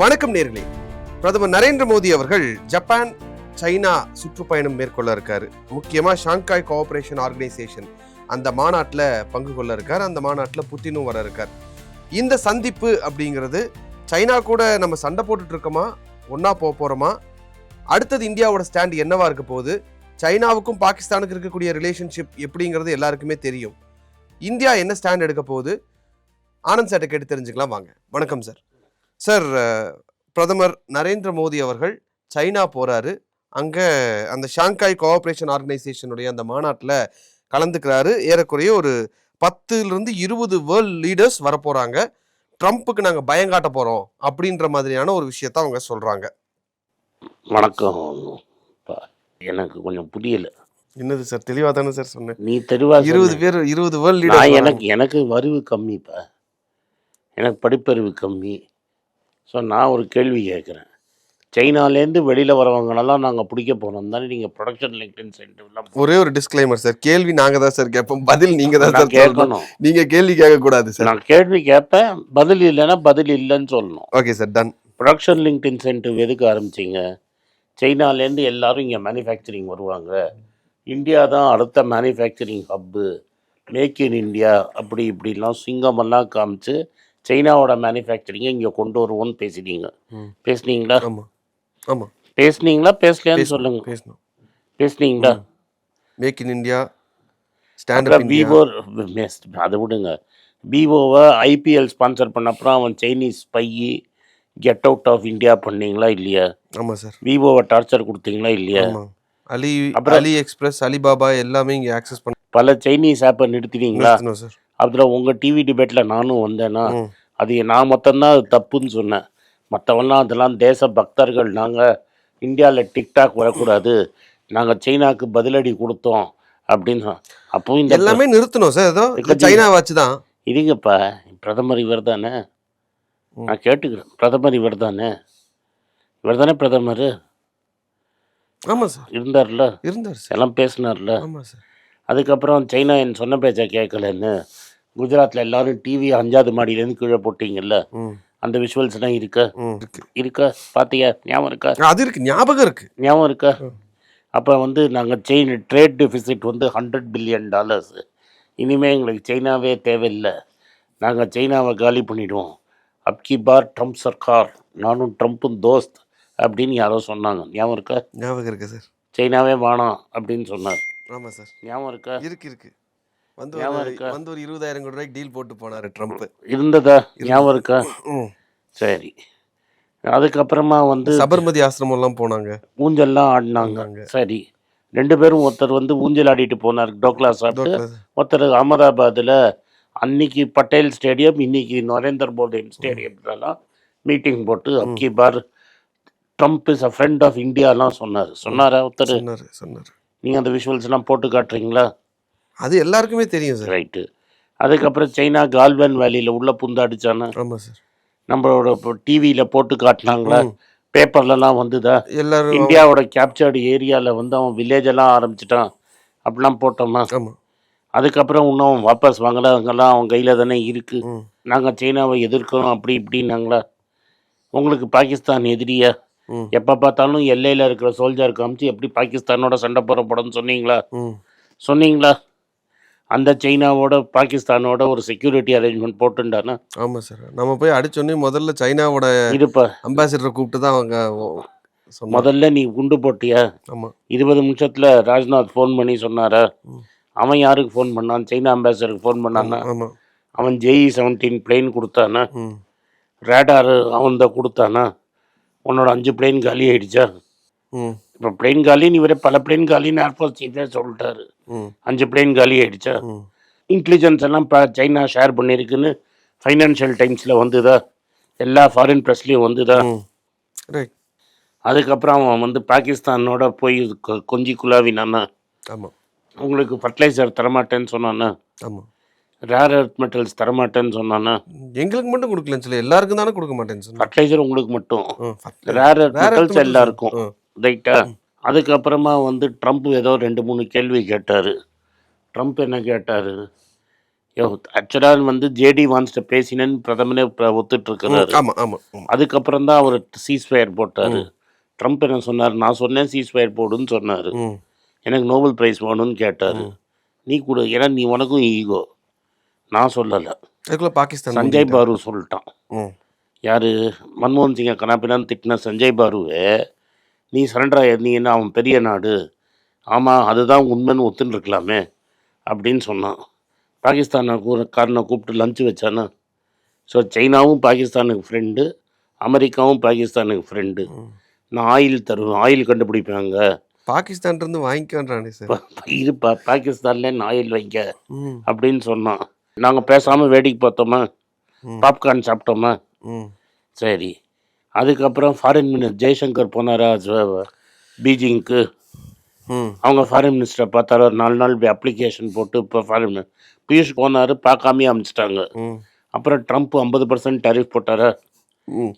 வணக்கம் நேர்களே. பிரதமர் நரேந்திர மோடி அவர்கள் ஜப்பான் சைனா சுற்றுப்பயணம் மேற்கொள்ள இருக்காரு. முக்கியமாக ஷாங்காய் கோஆபரேஷன் ஆர்கனைசேஷன் அந்த மாநாட்டில் பங்கு கொள்ள இருக்கார். அந்த மாநாட்டில் புட்டினும் வர இருக்கார். இந்த சந்திப்பு அப்படிங்கிறது சைனா கூட நம்ம சண்டை போட்டுட்டு இருக்கோமா? போக போகிறோமா அடுத்தது இந்தியாவோட ஸ்டாண்ட் என்னவா இருக்க போகுது? சைனாவுக்கும் பாகிஸ்தானுக்கு இருக்கக்கூடிய ரிலேஷன்ஷிப் எப்படிங்கிறது எல்லாருக்குமே தெரியும். இந்தியா என்ன ஸ்டாண்ட் எடுக்க போகுது? ஆனந்த் சார்ட்ட கேட்டு தெரிஞ்சுக்கலாம். வாங்க. வணக்கம் சார் சார் பிரதமர் நரேந்திர மோடி அவர்கள் சைனா போறாரு. அங்க அந்த ஷாங்காய் கோஆபரேஷன் ஆர்கனைசேஷனுடைய அந்த மாநாட்டில் கலந்துக்கிறாரு. ஏறக்குறைய ஒரு பத்துல இருந்து இருபது வேர்ல்ட் லீடர்ஸ் வரப்போறாங்க. ட்ரம்ப்புக்கு நாங்க பயங்காட்ட போறோம் அப்படின்ற மாதிரியான ஒரு விஷயத்த அவங்க சொல்றாங்க. வணக்கம். எனக்கு கொஞ்சம் புரியல. என்னது சார் தெளிவா தானே சார் சொன்னேன். நீ தெளிவா இருபது. பேர் இருபது வேர்ல்ட் லீடர் எனக்கு எனக்கு அறிவு கம்மிப்பா எனக்கு படிப்பறிவு கம்மி. ஸோ நான் ஒரு கேள்வி கேட்குறேன். சைனாலேருந்து வெளியில் வரவங்களெல்லாம் நாங்கள் பிடிக்க போகிறோம் தானே நீங்கள் ப்ரொடக்ஷன் லிங்க்டின் சென்டர்லாம் ஒரே ஒரு டிஸ்க்ளைமர் சார் கேள்வி நாங்க தான் சார் கேட்போம். பதில் நீங்க தான் சார் கேட்கணும் கேட்கணும். நீங்க கேள்வி கேட்க கூடாது சார் நான் கேள்வி கேட்பேன். பதில் இல்லைன்னா பதில் இல்லைன்னு சொல்லணும். Okay sir ton production LinkedIn centre எதுக்கு ஆரம்பிச்சிங்க? சைனாலேருந்து எல்லாரும் இங்கே மேனுஃபேக்சரிங் வருவாங்க. இந்தியா தான் அடுத்த manufacturing hub make in India அப்படி இப்படிலாம் சிங்கமெல்லாம் காமிச்சு சைனாவோட மேனுஃபேக்சரிங்கை இங்கே கொண்டு வருவோன்னு பேசினீங்க ம். பேசுனீங்களா? ஆமா. ஆமா. பேசுனீங்களா? பேசலையான்னு சொல்லுங்க. பேசணும். பேசுனீங்களா? மேக் இன் இந்தியா ஸ்டாண்ட் அப்புறம் அப் இந்தியா விவோ அதை விடுங்க. விவோவை ஐபிஎல் ஸ்பான்சர் பண்ண அப்புறம் அவன் சைனீஸ் பையி கெட் அவுட் ஆஃப் இந்தியா பண்ணீங்களா இல்லையா? ஆமா சார் விவோவை டார்ச்சர் கொடுத்தீங்களா இல்லையா? அலி அலி எக்ஸ்பிரஸ் அலிபாபா எல்லாமே இங்க ஆக்சஸ் பண்ண பல சைனீஸ் ஆப்பை நிறுத்தினீங்களா சார் அதில் உங்கள் டிவி டிபேட்டில் நானும் வந்தேன்னா. அது நான் மொத்தம்தான் அது தப்புன்னு சொன்னேன். மற்றவெல்லாம் அதெல்லாம் தேச பக்தர்கள் நாங்கள் இந்தியாவில் டிக்டாக் வரக்கூடாது நாங்கள் சைனாக்கு பதிலடி கொடுத்தோம் அப்படின்னு அப்போ இந்த எல்லாமே நிறுத்தணும் சார் ஏதோ சைனா வாட்ச் தான். இருங்கப்பா பிரதமர் இவர் தானே. நான் கேட்டுக்கிறேன் பிரதமர் இவர் தானே? இவர் தானே பிரதமர்? ஆமா சார். இருந்தார்ல? இருந்தார் சார். எல்லாம் பேசினார்ல? ஆமா சார். அதுக்கப்புறம் சைனா என் சொன்ன பேச்சை கேட்கலன்னு குஜராத்தில் எல்லாரும் டிவி அஞ்சாவது மாடியிலேருந்து கீழே போட்டீங்கல்ல? அந்த விஷுவல்ஸ்லாம் இருக்கா? இருக்கு. இருக்கா? பார்த்தியா ஞாபகம் இருக்கா? அது இருக்கு. ஞாபகம் இருக்கு. ஞாபகம் இருக்கா. அப்போ வந்து நாங்கள் செயின் ட்ரேட் டெபிசிட் வந்து ஹண்ட்ரட் பில்லியன் டாலர்ஸ் இனிமேல் எங்களுக்கு சைனாவே தேவையில்லை. நாங்கள் சைனாவை காலி பண்ணிடுவோம். அப்கி பார் ட்ரம்ப் சர்க்கார். நானும் ட்ரம்ப்பும் தோஸ்த் அப்படின்னு யாரோ சொன்னாங்க. ஞாபகம் இருக்கா? ஞாபகம் இருக்கு சார். சைனாவே வேணாம் அப்படின்னு சொன்னார். ஆமா சார். ஞாபகம் இருக்கா? இருக்கு இருக்கு. வந்து? வந்து ஒரு இருபதாயிரம் கோடி ரூபாய்க்கு டீல் போட்டு போனாரு ட்ரம்ப் இருந்ததா. ஞாபகம் இருக்கா. சரி. அதுக்கப்புறமா வந்து சபர்மதி ஆசிரமம் எல்லாம் போனாங்க. ஊஞ்சல்லாம் ஆடினாங்க. சரி. ரெண்டு பேரும் ஒருத்தர் வந்து ஊஞ்சல் ஆடிட்டு போனார். டோக்லா சாப்பிட்டு ஒருத்தர் அகமதாபாத்தில் அன்னைக்கு பட்டேல் ஸ்டேடியம் இன்னைக்கு நரேந்திர மோடி ஸ்டேடியம்லாம் மீட்டிங் போட்டு அப்கி பார் Trump is a friend of இந்தியாலாம் சொன்னார். சொன்னாரா ஒருத்தர்? சொன்னாரு நீங்கள் அந்த விஷுவல்ஸ்லாம் போட்டு காட்டுறீங்களா? அது எல்லாருக்குமே தெரியும் சார். ரைட்டு அதுக்கப்புறம் சைனா கால்வன் வேலியில் உள்ள புந்து அடிச்சானா? ஆமா சார். நம்மளோட டிவியில் போட்டு காட்டினாங்களா. பேப்பர்லலாம் வந்துதா? எல்லாரும் இந்தியாவோட கேப்சர்டு ஏரியாவில் வந்து அவன் எல்லாம் ஆரம்பிச்சிட்டான். அப்படிலாம் போட்டோமா? அதுக்கப்புறம் இன்னும் வாபஸ் வாங்கல. அங்கெல்லாம் அவன் கையில் தானே இருக்குது நாங்கள் சைனாவை எதிர்க்கிறோம் அப்படி இப்படின்னாங்களா? உங்களுக்கு பாகிஸ்தான் எதிரியா? எப்போ பார்த்தாலும் எல்லையில் இருக்கிற சோல்ஜர் காமிச்சு எப்படி பாகிஸ்தானோட சண்டை போட போடன்னு சொன்னீங்களா? சொன்னீங்களா? அந்த சைனாவோட பாகிஸ்தானோட ஒரு செக்யூரிட்டி அரேஞ்ச்மெண்ட் போட்டுண்டானா? ஆமா சார் நம்ம போய் அடிச்சோடனே முதல்ல சைனாவோட இருப்பா. அம்பாசிடரை கூப்பிட்டு தான் அவங்க முதல்ல நீ குண்டு போட்டியா? ஆமா. இருபது நிமிஷத்தில் ராஜ்நாத் ஃபோன் பண்ணி சொன்னாரா. அவன் யாருக்கு ஃபோன் பண்ணான்? சைனா அம்பாசிடருக்கு ஃபோன் பண்ணானா? அவன் ஜேஇ செவன்டீன் பிளேன் கொடுத்தானா? ரேடாரு அவன் தான் கொடுத்தானா? உன்னோட அஞ்சு பிளேன் காலி ஆயிடுச்சா? ம். இப்போ பிளேன் காலின்னு இவரே பல பிளேன் காலின்னு ஏர்ஃபோர்ஸ் சீஃபே சொல்லிட்டாரு. அஞ்சு பிளேன் காலி ஆயிடுச்சா. இன்டெலிஜென்ஸ் எல்லாம் இப்போ சைனா ஷேர் பண்ணியிருக்குன்னு ஃபைனான்ஷியல் டைம்ஸில் வந்துதா. எல்லா ஃபாரின் ப்ரெஸ்லேயும் வந்துதா. அதுக்கப்புறம் அவன் வந்து பாகிஸ்தானோட போய் கொஞ்சி குழாவினானா. ஆமா. உங்களுக்கு ஃபர்டிலைசர் தரமாட்டேன்னு சொன்னானா. ஆமா. ரேர் எர்த் மெட்டல்ஸ் தரமாட்டேன்னு சொன்னானா. எங்களுக்கு மட்டும் கொடுக்கலன்னு சொல்லி எல்லாருக்கும் தானே கொடுக்க மாட்டேன்னு சொன்னேன் ஃபர்டிலைசர் உங்களுக்கு மட்டும். ரேர் எர்த் வேற மெட்டல்ஸ் எல்லாருக்கும். ரைட்டா அதுக்கப்புறமா வந்து ட்ரம்ப் ஏதோ ரெண்டு மூணு கேள்வி கேட்டார். ட்ரம்ப் என்ன கேட்டார்? ஆக்சுவலாக வந்து ஜேடி வான்ஸ்ட பேசினேன்னு பிரதமரே இப்ப ஒத்துட்டு இருக்கிறாரு. அதுக்கப்புறம் தான் அவர் சீஸ்ஃபயர் போட்டார். ட்ரம்ப் என்ன சொன்னார்? நான் சொன்னேன் சீஸ்ஃபயர் போடுன்னு சொன்னார். எனக்கு நோபல் பிரைஸ் வேணும்னு கேட்டார். நீ கொடு ஏன்னா நீ உனக்கும் ஈகோ. நான் சொல்லலை. அதுக்குள்ள பாகிஸ்தான் சஞ்சய் பாரு சொல்லிட்டான். யார்? மன்மோகன் சிங்கை கனாப்பினான்னு திட்டின சஞ்சய் பாருவே நீ சரண்டர் ஆயிருந்தீங்கன்னா அவன் பெரிய நாடு. ஆமாம் அதுதான் உண்மைன்னு ஒத்துன்னு இருக்கலாமே அப்படின்னு சொன்னான். பாகிஸ்தானை காரனை கூப்பிட்டு லஞ்சு வச்சானா? ஸோ சைனாவும் பாகிஸ்தானுக்கு ஃப்ரெண்டு அமெரிக்காவும் பாகிஸ்தானுக்கு ஃப்ரெண்டு நான் ஆயில் தருவேன் ஆயில் கண்டுபிடிப்பாங்க. பாகிஸ்தான் இருந்து வாங்கிக்கன்றானே சார். பா- இரு பா பாகிஸ்தான்ல நான் ஆயில் வைக்க ம். அப்படின்னு சொன்னான். நாங்கள் பேசாமல் வேடிக்கை பார்த்தோமா. பாப்கார்ன் சாப்பிட்டோமா? ம். சரி. அதுக்கப்புறம் ஃபாரின் மினிஸ்டர் ஜெய்சங்கர் போனாரா பீஜிங்க்கு. அவங்க ஃபாரின் மினிஸ்டரை பார்த்தாரு. ஒரு நாலு நாள் அப்ளிகேஷன் போட்டு இப்போ ஃபாரின் பியூஷ் போனார் பார்க்காமே அமிச்சிட்டாங்க. அப்புறம் ட்ரம்ப் ஐம்பது பர்சன்ட் டேரிஃப் போட்டாரா.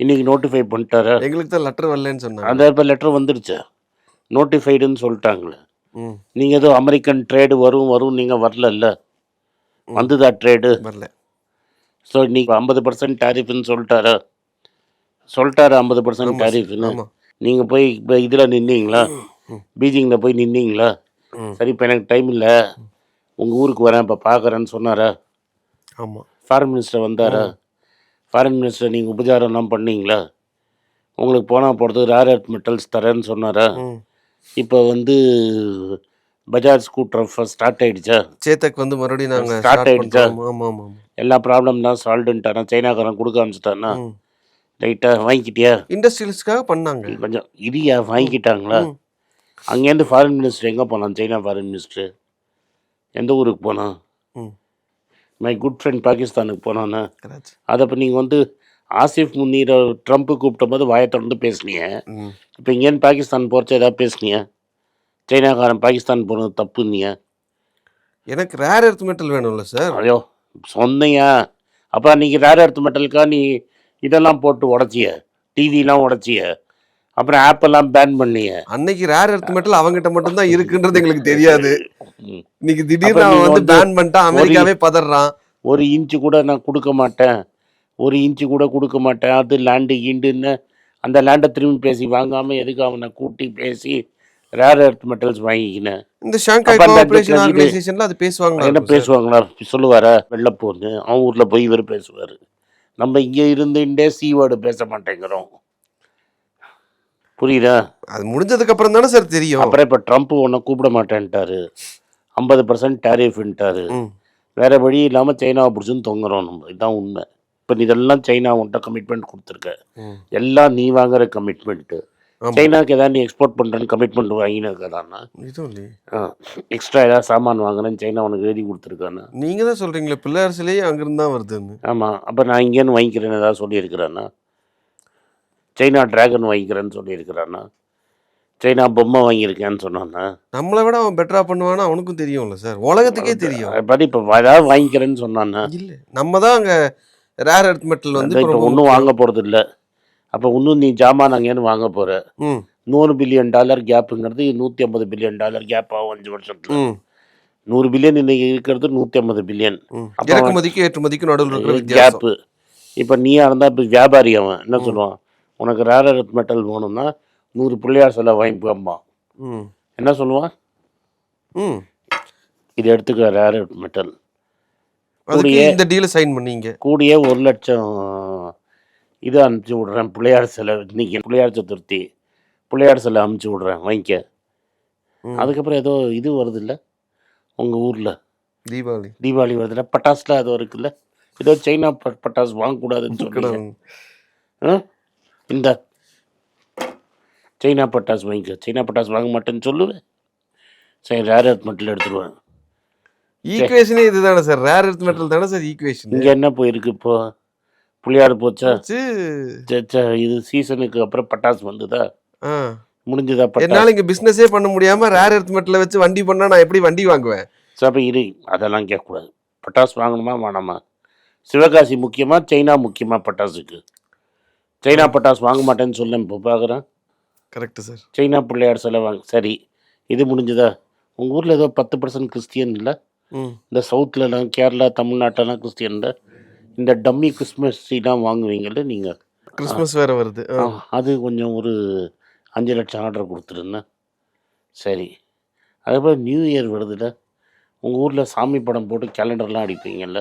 இன்னைக்கு நோட்டிஃபை பண்ணிட்டாரா. எங்களுக்கு தான் லெட்டர் வரலன்னு சொன்னாங்க. அந்த இப்போ லெட்டர் வந்துடுச்சு நோட்டிஃபைடுன்னு சொல்லிட்டாங்களே. நீங்கள் ஏதோ அமெரிக்கன் ட்ரேடு வரும் வரும் நீங்கள் வரலல்ல. வந்துதா ட்ரேடு வரல. ஸோ இன்னைக்கு ஐம்பது பர்சன்ட் டேரிஃப்னு சொல்லிட்டாரா. சொல்லிட்டாரு ஐம்பது பர்சன்ட் டேரிஃப்னு நீங்கள் போய் இப்போ இதில் நின்னீங்களா? பீஜிங்கில் போய் நின்னீங்களா. சரி இப்போ எனக்கு டைம் இல்லை. உங்கள் ஊருக்கு வரேன் இப்போ பார்க்குறேன்னு சொன்னாரா? ஆமா. ஃபாரின் மினிஸ்டர் வந்தாரா? ஃபாரின் மினிஸ்டர் நீங்கள் உபச்சாரம்லாம் பண்ணீங்களா? உங்களுக்கு போனால் போகிறது ரேர் எர்த் மெட்டல்ஸ் தரேன்னு சொன்னாரா? இப்போ வந்து பஜாஜ் ஸ்கூட்டர் ஸ்டார்ட் ஆயிடுச்சா? சேத்தக் வந்து மறுபடியும் நாங்க Start ஸ்டார்ட் ஆமா எல்லா ப்ராப்ளம் தான் சால்வ்டுன்ட்டானா சைனாக்காரன் கொடுக்க ஆரம்பிச்சிட்டானா ம் ரைட்டாக வாங்கிக்கிட்டியா? இண்டஸ்ட்ரியலிஸ்ட்காக பண்ணாங்க. கொஞ்சம் இடியா வாங்கிக்கிட்டாங்களா. அங்கேருந்து ஃபாரின் மினிஸ்டர் எங்கே போனான்? சைனா ஃபாரின் மினிஸ்டர் எந்த ஊருக்கு போனான்? ம். குட் ஃப்ரெண்ட் பாகிஸ்தானுக்கு போனானே? கராச்சி. அதை இப்போ நீங்கள் வந்து ஆசிஃப் முன்னீரை ட்ரம்ப்பு கூப்பிட்ட போது வாயை திறந்து பேசுனீங்க ம். இப்போ இங்கேருந்து பாகிஸ்தான் போகிறச்ச ஏதாவது பேசுனீங்க சைனாக்காரன் பாகிஸ்தான் போனது தப்புன்னீங்க எனக்கு ரேர் எர்த் மெட்டல் வேணும்ல சார் ஐயோ சொன்னீங்க அப்போ அன்றைக்கி ரேர் எர்த் மெட்டலுக்கா நீ இதெல்லாம் போட்டு உடச்சிய. டிவிலாம் உடச்சிய. அப்புறம் ஆப்பெல்லாம் பேன் பண்ணிய. அன்னைக்கு ரேர் எர்த் மெட்டல் அவங்ககிட்ட மட்டும் தான் இருக்குன்றது எங்களுக்கு தெரியாது. இன்னைக்கு திடீர்னு அவன் வந்து பேன் பண்ணிட்டான் அமெரிக்காவே பதறான். ஒரு இன்ச்சு கூட நான் கொடுக்க மாட்டேன். ஒரு இன்ச்சு கூட கொடுக்க மாட்டேன். அது லேண்டு கீண்டுன்னு அந்த லேண்டை திரும்பி பேசி வாங்காமல் எதுக்கு அவனை கூட்டி பேசி ரேர் எர்த் மெட்டல்ஸ் வாங்கிக்கினேன். இந்த ஷாங்காய் கோஆபரேஷன் ஆர்கனைசேஷன்ல அது பேசுவாங்க என்ன பேசுவாங்களா சொல்லுவாரா? வெள்ளப்போன்னு அவன் ஊரில் போய் இவர் பேசுவார். நம்ம இங்கே இருந்துட்டே சி வேர்டு பேச மாட்டேங்கிறோம். புரியுதா? அது முடிஞ்சதுக்கு அப்புறம் தானே சார் தெரியும். அப்புறம் இப்போ ட்ரம்ப் உன்னை கூப்பிட மாட்டேன்ட்டாரு. ஐம்பது பர்சன்ட் டேரிஃப்ன்ட்டாரு. வேற வழி இல்லாமல் சைனாவை பிடிச்சுன்னு தொங்குறோம் நம்ம. இதுதான் உண்மை. இப்போ இதெல்லாம் சைனா உன்ட்ட கமிட்மெண்ட் கொடுத்துருக்க. எல்லாம் நீ வாங்குற கமிட்மெண்ட்டு ஆமா. சைனாக்கு ஏதாவது நீ எக்ஸ்போர்ட் பண்ணுறேன்னு கமிட்மெண்ட் வாங்கினதுக்கானா இதுவும். இல்லையே எக்ஸ்ட்ரா ஏதாவது சாமான் வாங்குறேன்னு சைனா உனக்கு எழுதி கொடுத்துருக்கானா? நீங்க தான் சொல்றீங்களே பிள்ளையார்சிலேயே அங்கிருந்து தான் வருதுன்னு. ஆமாம் அப்போ நான் இங்கேருந்து வாங்கிக்கிறேன்னு ஏதாவது சொல்லியிருக்கிறானா? சைனா டிராகன் வாங்கிக்கிறேன்னு சொல்லியிருக்கிறானா? சைனா பொம்மை வாங்கியிருக்கேன்னு சொன்னானா? நம்மளை விட அவன் பெட்டரா பண்ணுவான்னு அவனுக்கும் தெரியும்ல சார். உலகத்துக்கே தெரியும். படி இப்போ ஏதாவது வாங்கிக்கிறேன்னு சொன்னானா? இல்ல நம்ம தான் அங்க ரேர் எர்த் மெட்டல் வந்து இப்போ ஒன்றும் வாங்க போகிறது இல்லை அப்போ இன்னும் நீ ஜாமான் அங்கேருந்து வாங்க போகிற ம். நூறு பில்லியன் டாலர் கேப்புங்கிறது நூற்றி ஐம்பது பில்லியன் டாலர் கேப் ஆகும் அஞ்சு வருஷத்தில். நூறு பில்லியன் இன்னைக்கு இருக்கிறது நூற்றி ஐம்பது பில்லியன். இறக்குமதிக்கும் ஏற்றுமதிக்கும் நடுவில் கேப்பு. இப்போ நீயா இருந்தால் இப்போ வியாபாரி அவன். என்ன சொல்லுவான்? உனக்கு ரேர் எர்த் மெட்டல் வேணும்னா நூறு பிள்ளையார் சிலை வாங்கிப்பாம்மா ம். என்ன சொல்லுவான்? இது எடுத்துக்க ரேர் எர்த் மெட்டல் கூடிய- இந்த டீல சைன் பண்ணீங்க. கூடிய ஒரு லட்சம் இது அனுப்பிச்சி விட்றேன். பிள்ளையார் சிலை இன்னைக்கு பிள்ளையார் சதுர்த்தி. பிள்ளையார் சிலை அனுப்பிச்சி விட்றேன். வாங்கிக்க. அதுக்கப்புறம் ஏதோ இது வருது இல்லை உங்கள் ஊரில். தீபாவளி. தீபாவளி வருதுல்ல? பட்டாசுல அது இருக்குல்ல? ஏதோ சைனா பட்டாசு வாங்கக்கூடாதுன்னு சொல்லி இந்த சைனா பட்டாசு வாங்கிக்க. சைனா பட்டாசு வாங்க மாட்டேன்னு சொல்லுவேன். சரி ரேர் எர்த் மெட்டல் எடுத்துருவேன். ஈக்குவேஷனே இதுதானே சார் ரேர் எர்த் மெட்டல் தானே சார் ஈக்குவேஷன் இங்கே என்ன போயிருக்கு இப்போ? புளியாடு போச்சா? இது சீசனுக்கு அப்புறம் பட்டாசு வந்ததா? முடிஞ்சதா என்னால இங்க பிசினஸே பண்ண முடியாம ரேர் எர்த் மெட்டலை வச்சு வண்டி பண்ணா நான் எப்படி வண்டி வாங்குவேன்? சரி இரு. அதெல்லாம் கேட்கக்கூடாது. பட்டாசு வாங்கணுமா வேணாமா? சிவகாசி முக்கியமா சைனா முக்கியமா பட்டாசுக்கு? சைனா பட்டாசு வாங்க மாட்டேன்னு சொல்ல இப்போ பார்க்குறேன் கரெக்ட் சார் சைனா பிள்ளையார் சிலை வாங்க சரி. இது முடிஞ்சதா? உங்கள் ஊரில் ஏதோ பத்து பர்சன்ட் கிறிஸ்டியன் இல்லை? இந்த சவுத்துலலாம் கேரளா தமிழ்நாட்டெல்லாம் கிறிஸ்டியனில் இந்த டம்மி கிறிஸ்மஸ் ட்ரீலாம் வாங்குவீங்கல்ல நீங்கள் கிறிஸ்மஸ் வேற வருது. அது கொஞ்சம் ஒரு அஞ்சு லட்சம் ஆர்டர் கொடுத்துருந்தேன் சரி. அதுக்கப்புறம் நியூ இயர் வருதுல்ல உங்கள் ஊரில் சாமி படம் போட்டு கேலண்டர்லாம் அடிப்பீங்கல்ல.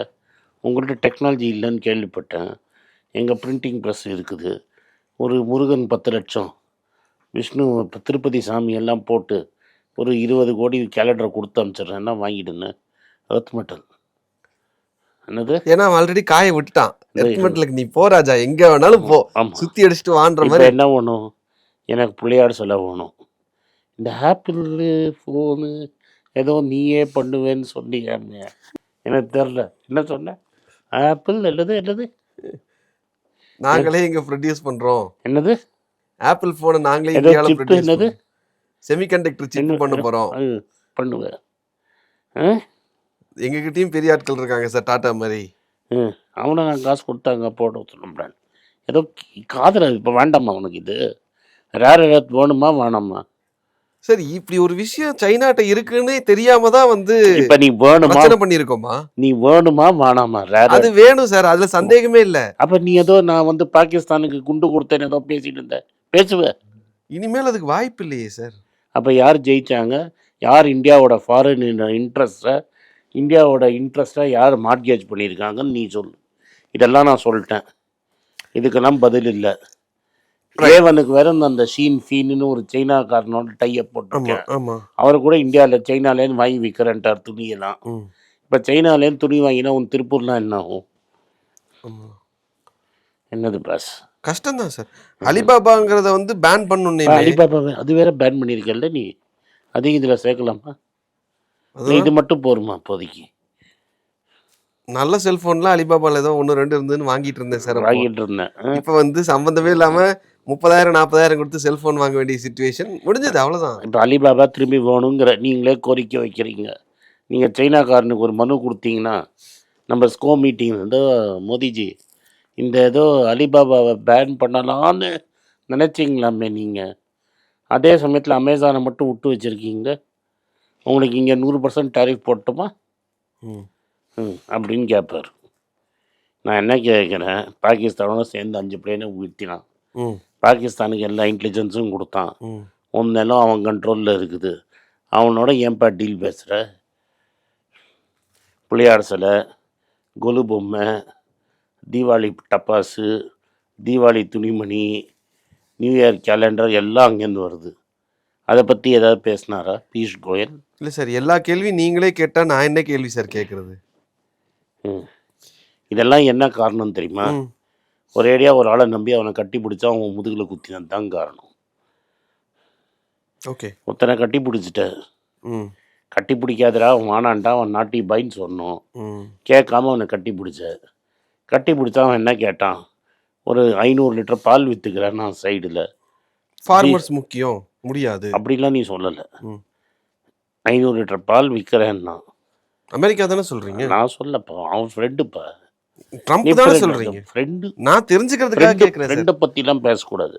உங்கள்கிட்ட டெக்னாலஜி இல்லைன்னு கேள்விப்பட்டேன். எங்கள் பிரிண்டிங் ப்ரெஸ் இருக்குது. ஒரு முருகன் பத்து லட்சம் விஷ்ணு திருப்பதி சாமி எல்லாம் போட்டு ஒரு இருபது கோடி கேலண்டர் கொடுத்து அனுப்பிச்சிடுறேன்னா வாங்கிடுங்க. எர்த் மெட்டல் என்னது? ஏன்னா ஆல்ரெடி காய விட்டுட்டான். எர்த்மெண்ட்லுக்கு நீ போ ராஜா. எங்க வேணாலும் போ. சுத்தி அடிச்சுட்டு வான்ற மாதிரி. என்ன வேணும்? எனக்கு பிள்ளையார் சொல்ல வேணும். இந்த ஆப்பிள் ஃபோனு ஏதோ நீயே பண்ணுவேன்னு சொன்னீங்க எனக்கு தெரில என்ன சொன்ன? ஆப்பிள் என்னது என்னது? நாங்களே இங்க ப்ரொடியூஸ் பண்றோம். என்னது? ஆப்பிள் போனை நாங்களே chip ப்ரொடியூஸ் என்னது? செமிகண்டக்டர் சிப் பண்ண போறோம். பண்ணுவேன். ஆ எங்க கிட்டயும் பெரிய ஆட்கள் இருக்காங்க சார் டாடா மாதிரி. ம் அவனை நான் காசு கொடுத்தாங்க போட சொல்லுறேன் ஏதோ காதல இப்போ வேண்டாமா உனக்கு இது. ரேர் ஏதாவது வேணுமா வேணாமா சரி இப்படி ஒரு விஷயம் சைனாட்ட இருக்குன்னு தெரியாம தான் வந்து இப்போ நீ வேணுமா? பிரச்சனை பண்ணியிருக்கோமா? நீ வேணுமா வேணாமா ரேர் அது வேணும் சார் அதுல சந்தேகமே இல்ல. அப்போ நீ ஏதோ நான் வந்து பாகிஸ்தானுக்கு குண்டு கொடுத்தேன்னு ஏதோ பேசிட்டு இருந்த. பேசுவ. இனிமேல் அதுக்கு வாய்ப்பு இல்லையே சார். அப்போ யார் ஜெயிச்சாங்க? யார் இந்தியாவோட ஃபாரின் இன்ட்ரெஸ்ட்டை இந்தியாவோட இன்ட்ரெஸ்ட்டை யார் மார்கேஜ் பண்ணியிருக்காங்கன்னு நீ சொல்லு. இதெல்லாம் நான் சொல்லிட்டேன். இதுக்கெல்லாம் பதில் இல்லை. ரேவனுக்கு வேற இந்த அந்த ஷீன் ஃபீன்னு ஒரு சைனாக்காரனோட டைப் போட்டிருக்கேன். அவர் கூட இந்தியாவில் சைனாலேருந்து வாங்கி விற்கிறேன்ட்டார் துணியெல்லாம். இப்போ சைனாலேருந்து துணி வாங்கினா உன் திருப்பூர்லாம் என்ன ஆகும்? என்னது பாஸ் கஷ்டம் தான் சார் அலிபாபாங்கிறத வந்து பேன் பண்ணணுன்னே அலிபாபாவை அது வேற பேன் பண்ணியிருக்கல நீ. அதையும் இதில் சேர்க்கலாமா? இது மட்டும் போருமா இப்போதைக்கு? நல்ல செல்போன்லாம் அலிபாபால ஏதோ ஒன்று ரெண்டு இருந்துன்னு வாங்கிட்டு இருந்தேன் சார். வாங்கிட்டு இருந்தேன்? இப்போ வந்து சம்பந்தமே இல்லாம முப்பதாயிரம் நாற்பதாயிரம் கொடுத்து செல்போன் வாங்க வேண்டிய சுச்சுவேஷன் முடிஞ்சது அவ்வளவுதான். இப்போ அலிபாபா திரும்பி வேணுங்கிற நீங்களே கோரிக்கை வைக்கிறீங்க. நீங்கள் சைனாக்காரனுக்கு ஒரு மனு கொடுத்தீங்கன்னா நம்ம ஸ்கோ மீட்டிங் வந்து மோடிஜி இந்த ஏதோ அலிபாபாவை பேன் பண்ணலான்னு நினச்சிங்களாமே நீங்கள் அதே சமயத்தில் அமேசானை மட்டும் விட்டு வச்சுருக்கீங்க. உங்களுக்கு இங்கே நூறு பர்சன்ட் டேரிஃப் போட்டுமா? ம். அப்படின்னு கேட்பார் நான் என்ன கேட்குறேன் பாகிஸ்தானோட சேர்ந்து அஞ்சு பிளேனை ம். பாகிஸ்தானுக்கு எல்லா இன்டெலிஜென்ஸும் கொடுத்தான். உன் நிலம் அவன் கண்ட்ரோலில் இருக்குது. அவனோட ஏன்பா டீல் பேசுகிற பிள்ளையார் சிலை கொலு பொம்மை தீபாவளி டப்பாசு தீபாவளி துணிமணி நியூ இயர் கேலண்டர் எல்லாம் அங்கேருந்து வருது. அதை பற்றி ஏதாவது பேசினாரா? பீயூஷ் கோயல்? இல்லை சார் எல்லா கேள்வியும் நீங்களே கேட்டா நான் என்ன கேள்வி சார் கேட்கறது ம். இதெல்லாம் என்ன காரணம் தெரியுமா? ஒரேடியாக ஒரு ஆளை நம்பி அவனை கட்டி பிடிச்சா அவன் முதுகில் குத்தினது தான் காரணம். ஓகே. ஒருத்தனை கட்டி பிடிச்சிட்ட. ம். கட்டி பிடிக்காதடா அவன் வானான்டா அவன் நாட்டி பைன்னு சொன்னோம். கேட்காம அவனை கட்டி பிடிச்ச. கட்டி பிடிச்சா அவன் என்ன கேட்டான்? ஒரு ஐநூறு லிட்டர் பால் விற்றுக்கிறேன் நான் சைடில் ஃபார்மர்ஸ் முக்கியம். முடியாது. அப்படிலாம் நீ சொல்லலை. ஐநூறு லிட்டர் பால் விற்கிறேன்னா அமெரிக்கா தானே சொல்றீங்க? நான் சொல்லப்பா அவன் ஃப்ரெண்டுப்பா ட்ரம்ப் தானே சொல்றீங்க? ஃப்ரெண்டு நான் தெரிஞ்சுக்கிறதுக்காக கேட்குறேன் ஃப்ரெண்டை பற்றிலாம் பேசக்கூடாது.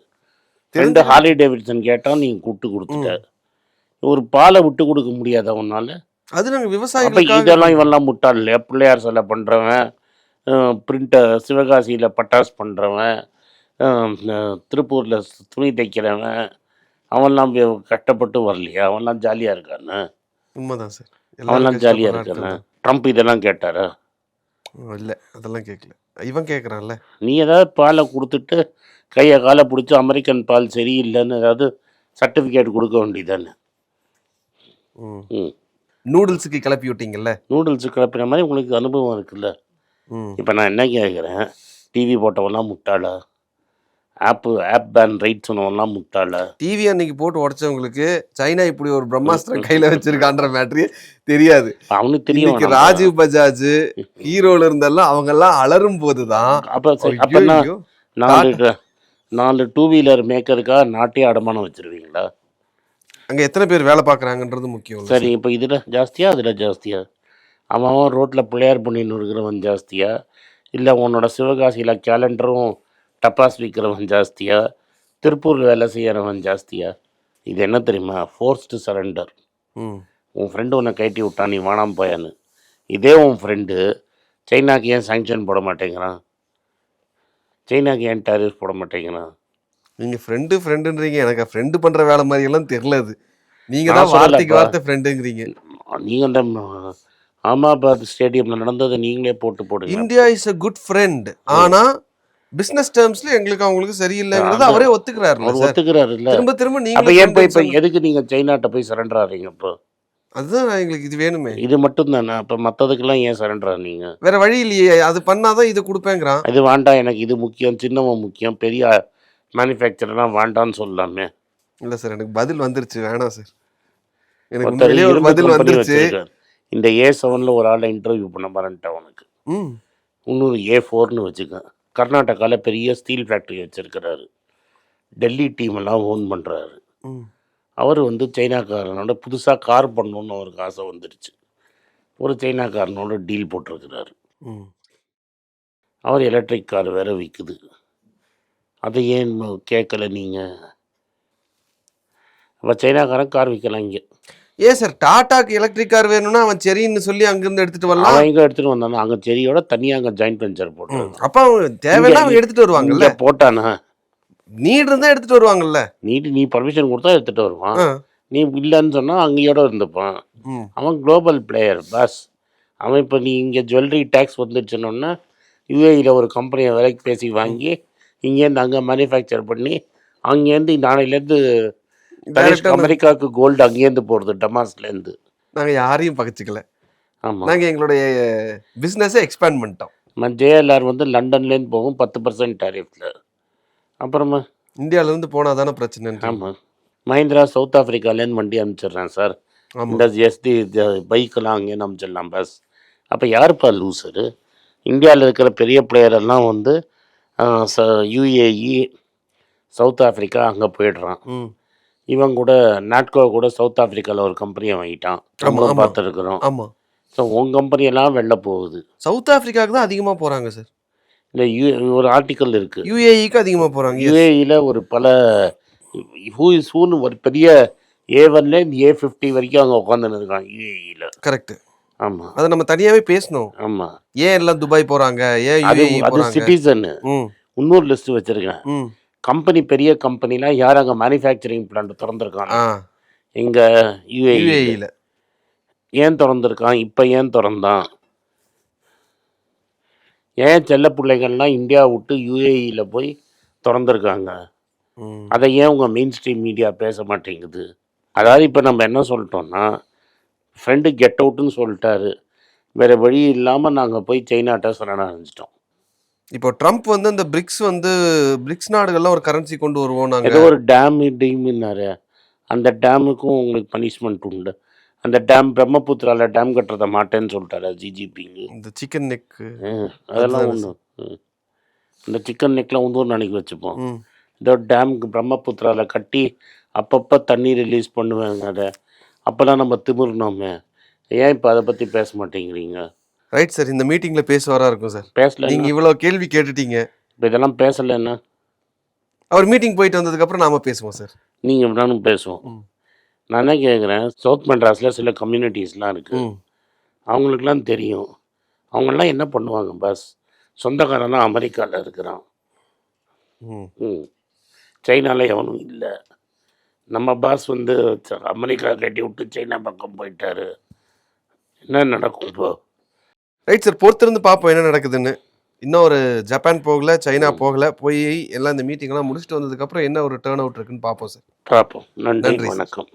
ஃப்ரெண்டு ஹார்லி டேவிட்சன் கேட்டால் நீங்கள் விட்டு கொடுத்துட்ட. ஒரு பாலை விட்டு கொடுக்க முடியாது அவனால அது நாங்க அப்போ விவசாயிகளுக்காக இதெல்லாம் இவன்லாம் முட்டாள் இல்லையா பிள்ளையார் சிலை பண்ணுறவன் பிரிண்டர் சிவகாசியில் பட்டாஸ் பண்ணுறவன் திருப்பூரில் துணி தைக்கிறவன் அவன்லாம் கஷ்டப்பட்டு வரலையா அவன்லாம் ஜாலியாக இருக்கானே? உண்மைதான் சார். அவன்லாம் ஜாலியாக இருக்கானே? ட்ரம்ப் இதெல்லாம் கேட்டாரா? இல்லை அதெல்லாம் கேட்கல இவன் கேட்குறான்ல நீ ஏதாவது பாலை கொடுத்துட்டு கையை காலை பிடிச்சி அமெரிக்கன் பால் சரியில்லைன்னு ஏதாவது சர்டிஃபிகேட் கொடுக்க வேண்டியதானே நூடுல்ஸுக்கு கிளப்பி விட்டீங்கல்ல? நூடுல்ஸ் கிளப்பின மாதிரி உங்களுக்கு அனுபவம் இருக்குல்ல? இப்போ நான் என்ன கேட்குறேன் டிவி போட்டவன்லாம் முட்டாளா? ஆப்பு ஆப் பேன் ரைட் சொன்னவன்லாம் முட்டாளா? டிவி அன்னைக்கு போட்டு உடைச்சவங்களுக்கு சைனா இப்படி ஒரு பிரம்மாஸ்திரம் கையில வச்சிருக்கான்ற மேட்ரு தெரியாது. அவனுக்கு தெரியும்? ராஜீவ் பஜாஜ் ஹீரோல இருந்தெல்லாம் அவங்க எல்லாம் அலரும் போதுதான். அப்போ சரி அப்போ நாலு நாலு டூ வீலர் மேக்கருக்காக நாட்டே அடமானம் வச்சிருவீங்களா? அங்க எத்தனை பேர் வேலை பார்க்கறாங்கன்றது முக்கியம் சரி இப்போ இதில் ஜாஸ்தியா அதில் ஜாஸ்தியா? அவன் ரோட்டில் பிள்ளையார் பண்ணின்னு இருக்கிறவன் ஜாஸ்தியா? இல்லை உன்னோட சிவகாசியில் கேலண்டரும் டப்பாஸ் விற்கிறவன் ஜாஸ்தியா? திருப்பூர் வேலை செய்கிறவன் ஜாஸ்தியா? இது என்ன தெரியுமா? ஃபோர்ஸ்டு சரண்டர் உன் ஃப்ரெண்டு உன்னை கட்டி விட்டான் நீ வானாம போயான்னு. இதே உன் ஃப்ரெண்டு சைனாக்கு ஏன் சாங்ஷன் போட மாட்டேங்கிறான்? சைனாக்கு ஏன் டேரிஃப் போட மாட்டேங்கிறான்? நீங்க ஃப்ரெண்டு ஃப்ரெண்டுன்றீங்க எனக்கு ஃப்ரெண்டு பண்ற வேலை மாதிரி எல்லாம் தெரியல அது. நீங்க நான் தான் வார்த்தைக்கு. வார்த்தை ஃப்ரெண்டுங்கிறீங்க நீங்கள் அந்த அஹமதாபாத் ஸ்டேடியமில் நடந்ததை நீங்களே போட்டு போடுங்க. India is a good friend ஆனா பிசினஸ் டேர்ம்ஸ்ல எங்களுக்கு அவங்களுக்கு சரியில்லைங்கிறது. அவரே ஒத்துக்கிறாருல்ல அவர் ஒத்துக்கிறாரு இல்லை திரும்ப திரும்ப அப்போ நீங்க ஏன் போய் இப்போ எதுக்கு நீங்கள் சைனாட்ட போய் சரண்டர் ஆகிறீங்க இப்போ? அதுதான் எங்களுக்கு இது வேணுமே. இது மட்டும் தானே அப்போ மற்றதுக்கெல்லாம் ஏன் சரண்டர் ஆனீங்க? வேற வழி இல்லையே. அது பண்ணாதான் இது கொடுப்பேங்கிறான். இது வேண்டாம் எனக்கு இது முக்கியம் சின்னவன் முக்கியம் பெரிய மேனுஃபேக்சர்லாம் வேண்டாம்னு சொல்லலாமே. இல்ல சார் எனக்கு பதில் வந்துருச்சு. வேணாம் சார். எனக்கு உண்மையிலேயே ஒரு பதில் வந்துருச்சு. இந்த ஏ செவனில் ஒரு ஆளை இன்டர்வியூ பண்ண மறந்துட்டேன் உனக்கு ம். இன்னொரு ஏ ஃபோர்னு வச்சுக்க கர்நாடகாவில் பெரிய ஸ்டீல் ஃபேக்ட்ரி வச்சிருக்கிறாரு. டெல்லி டீம் எல்லாம் ஓன் பண்ணுறாரு அவர் வந்து சைனாக்காரனோட புதுசாக கார் பண்ணணும்னு அவருக்கு ஆசை வந்துருச்சு. ஒரு சைனாக்காரனோட டீல் போட்டிருக்கிறாரு. அவர் எலக்ட்ரிக் கார் வேற விற்குது அதை ஏன் கேட்கல நீங்கள் அப்போ சைனாக்காரன் கார் விற்கலாம் இங்கே. ஏன் சார் டாடாக்கு எலக்ட்ரிக் கார் வேணும்னா அவன் சரின்னு சொல்லி அங்கிருந்து எடுத்துட்டு வரலாம். அவன் எங்கே எடுத்துகிட்டு வந்தானோ? அங்கே செடியோட தனியாக அங்கே ஜாயின்ட் வெஞ்சர். போட்டு அப்ப அவங்க தேவைன்னா அவங்க எடுத்துட்டு வருவாங்கல்ல? போட்டானா? நீட் இருந்தா எடுத்துட்டு வருவாங்கல்ல? நீட்டு நீ பர்மிஷன் கொடுத்தா எடுத்துகிட்டு வருவான். நீ இல்லைன்னு சொன்னால் அங்கேயோட இருந்துப்பான். அவன் குளோபல் பிளேயர் பஸ் அவன் இப்போ நீ இங்கே ஜுவல்லரி டேக்ஸ் வந்துச்சுன்னொன்னா யூஏயில் ஒரு கம்பெனியை விலைக்கு பேசி வாங்கி இங்கேருந்து அங்கே மேனுஃபேக்சர் பண்ணி அங்கேருந்து நாளையிலேருந்து அமெரிக்காவுக்கு கோல்டு அங்கேருந்து போகிறது டமாஸ்லேருந்து நாங்க யாரையும் பகச்சிக்கல. ஆமாம் நாங்க எங்களுடைய பிசினஸை எக்ஸ்பேண்ட் பண்ணிட்டோம். நம்ம ஜேஎல்ஆர் வந்து லண்டன்லேருந்து போகும் பத்து பர்சன்ட் டேரிஃபில் அப்புறமா? இந்தியால இருந்து போனா தானே பிரச்சனை ஆமாம் மஹிந்திரா சவுத் ஆஃப்ரிக்காலேருந்து வண்டி அனுப்பிச்சிடுறேன் சார். இந்த எஸ்டி பைக்கெல்லாம் அங்கேருந்து அனுப்பிச்சிடலாம் பஸ். அப்போ யாருப்பா லூசரு? இந்தியாவில் இருக்கிற பெரிய பிளேயர் எல்லாம் வந்து யூஏஇ சவுத் ஆஃப்ரிக்கா அங்கே போயிடுறான். இவன் கூட நாட்கோ கூட சவுத் ஆஃப்ரிக்காவில் ஒரு கம்பெனியை வாங்கிட்டான். நம்மளும். பார்த்துருக்குறோம். ஆமா. ஸோ உன் கம்பெனியெல்லாம் வெளில போகுது. சவுத் ஆப்பிரிக்காவுக்கு தான் அதிகமா போறாங்க சார் இந்த யூ ஒரு ஆர்டிக்கல் இருக்குது யுஏஇக்கு அதிகமா போறாங்க yes. யூஏஇயில் ஒரு பல ஹூ இஸ் ஹூன்னு ஒரு பெரிய ஏ ஒன்லேருந்து ஏ ஃபிஃப்டி வரைக்கும் அங்கே உட்காந்துன்னு யூஏஇயில் கரெக்ட் ஆமாம் அதை நம்ம தனியாவே பேசணும். ஆமாம் ஏன் எல்லாம் துபாய் போறாங்க? ஏன் அது சிட்டிசன்னு இன்னொரு லிஸ்ட் வச்சிருக்கேன். கம்பெனி பெரிய கம்பெனிலாம் யார் அங்கே மேனுஃபேக்சரிங் பிளான்ட் திறந்துருக்காங்க இங்கே யூஏஇ யுஏஇல ஏன் திறந்துருக்கான்? இப்போ ஏன் திறந்தான்? ஏன் செல்ல பிள்ளைகள்லாம் இந்தியா விட்டு யூஏஇயில் போய் திறந்துருக்காங்க? அதை ஏன் உங்கள் மெயின் ஸ்ட்ரீம் மீடியா பேச மாட்டேங்குது? அதாவது இப்போ நம்ம என்ன சொல்லிட்டோம்னா ஃப்ரெண்டு கெட் அவுட்டுன்னு சொல்லிட்டாரு. வேறு வழி இல்லாமல் நாங்கள் போய் சைனாட்ட சரண அடைஞ்சிட்டோம். இப்போ ட்ரம்ப் வந்து அந்த பிரிக்ஸ் வந்து பிரிக்ஸ் நாடுகள்லாம் ஒரு கரன்சி கொண்டு வருவோம் நாங்க. ஏதோ ஒரு டேம் டீம்னாரு அந்த டேமுக்கும் உங்களுக்கு பனிஷ்மெண்ட் உண்டு. அந்த டேம் பிரம்மபுத்திரால டேம் கட்டுறத மாட்டேன்னு சொல்லிட்டாரு ஜிஜிபிங்க இந்த சிக்கன் நெக் அதெல்லாம் ஒன்று இந்த சிக்கன் நெக்லாம் வந்து ஒரு நாளைக்கு வச்சுப்போம். இந்த டேமுக்கு பிரம்மபுத்திரால கட்டி அப்பப்போ தண்ணி ரிலீஸ் பண்ணுவாங்க அதை. அப்போல்லாம் நம்ம திமிர்னோமே ஏன் இப்போ அதை பற்றி பேச மாட்டேங்கிறீங்க? ரைட் சார் இந்த மீட்டிங்ல பேசுவாரா இருக்கும் சார் பேசல நீங்க இவ்வளவு கேள்வி கேட்டுட்டீங்க. இப்போ இதெல்லாம் பேசலைன்னா அவர் மீட்டிங் போயிட்டு வந்ததுக்கு அப்புறம் நாம பேசுவோம் சார் நீங்கள் நானும் பேசுவோம். நான் என்ன கேட்குறேன் சவுத் மெட்ராஸில் சில கம்யூனிட்டிஸ்லாம் இருக்குது அவங்களுக்குலாம் தெரியும். அவங்கெல்லாம் என்ன பண்ணுவாங்க பஸ் சொந்தக்காரன் தான் அமெரிக்காவில் இருக்கிறான். ம். ம். சைனாவில் எவனும் இல்லை. நம்ம பாஸ் வந்து அமெரிக்கா கட்டி விட்டு சைனா பக்கம் போயிட்டாரு. என்ன நடக்கும் இப்போ? ரைட் சார் பொறுத்திருந்து பார்ப்போம் என்ன நடக்குதுன்னு இன்னும் ஒரு ஜப்பான் போகல சைனா. போகல போய் எல்லாம் இந்த மீட்டிங் எல்லாம் முடிச்சுட்டு வந்ததுக்கு அப்புறம் என்ன ஒரு டேர்ன் அவுட் இருக்குன்னு பார்ப்போம் சார் பார்ப்போம் நன்றி. வணக்கம்